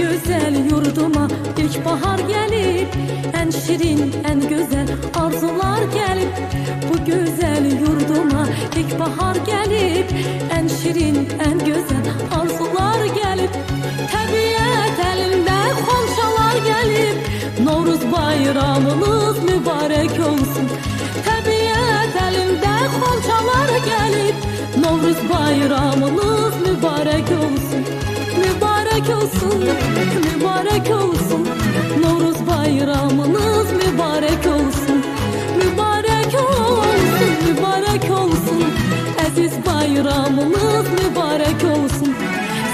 güzel yurduma ilkbahar gelip En şirin, en güzel arzular gelip Bu güzel yurduma ilkbahar gelip En şirin, en güzel arzular gelip Tabiat elinde komşalar gelip Novruz bayramınız mübarek olsun. Tabiat elinde komşalar gelip Novruz bayramınız mübarek olsun Mübarek olsun, mübarek olsun. Novruz bayramınız mübarek olsun. Mübarek olsun, mübarek olsun. Aziz bayramınız mübarek olsun.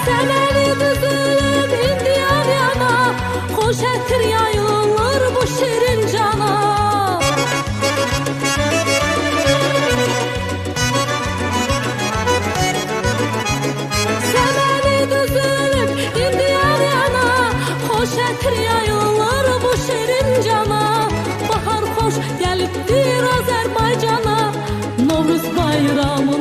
Seneli düzülüp indiyan yana Hoş ettir yayılır Yayılır bu şirin cana. Bahar hoş geliptir Azerbaycana. Novruz bayramınız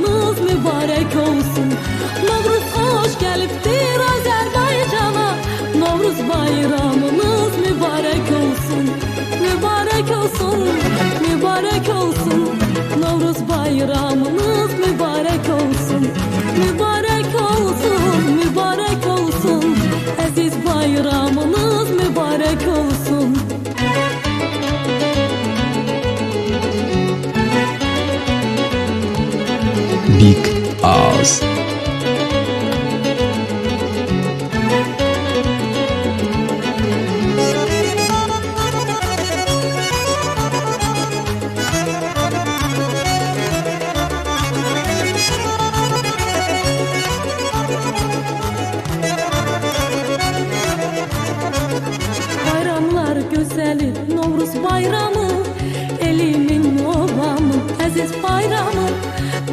olsun Big Oz. Güzeli Novruz bayramı Elimin obamı Aziz bayramı.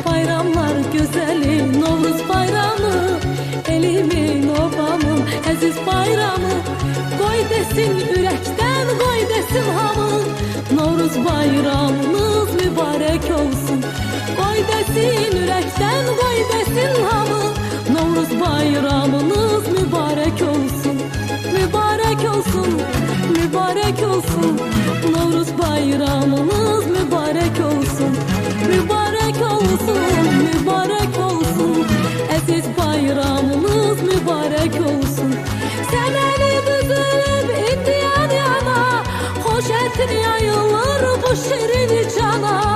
Bayramlar güzeli Novruz bayramı Elimin obamı Aziz bayramı. Koy desin yürekten koy desin hamı Novruz bayramınız mübarek olsun. Koy desin yürekten koy desin hamı Novruz bayramınız mübarek olsun. Mübarek olsun, mübarek olsun. Aziz bayramınız mübarek olsun. Seneli düzülüp indiyan yana. Hoş etin yayılır bu şirin cana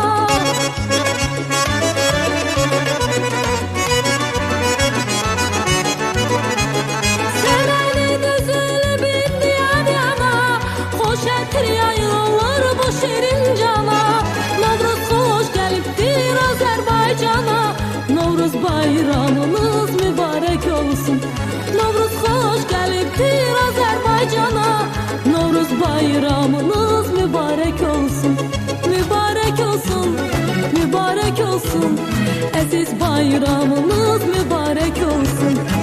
olsun. Mübarek olsun, mübarek olsun. Aziz bayramınız mübarek olsun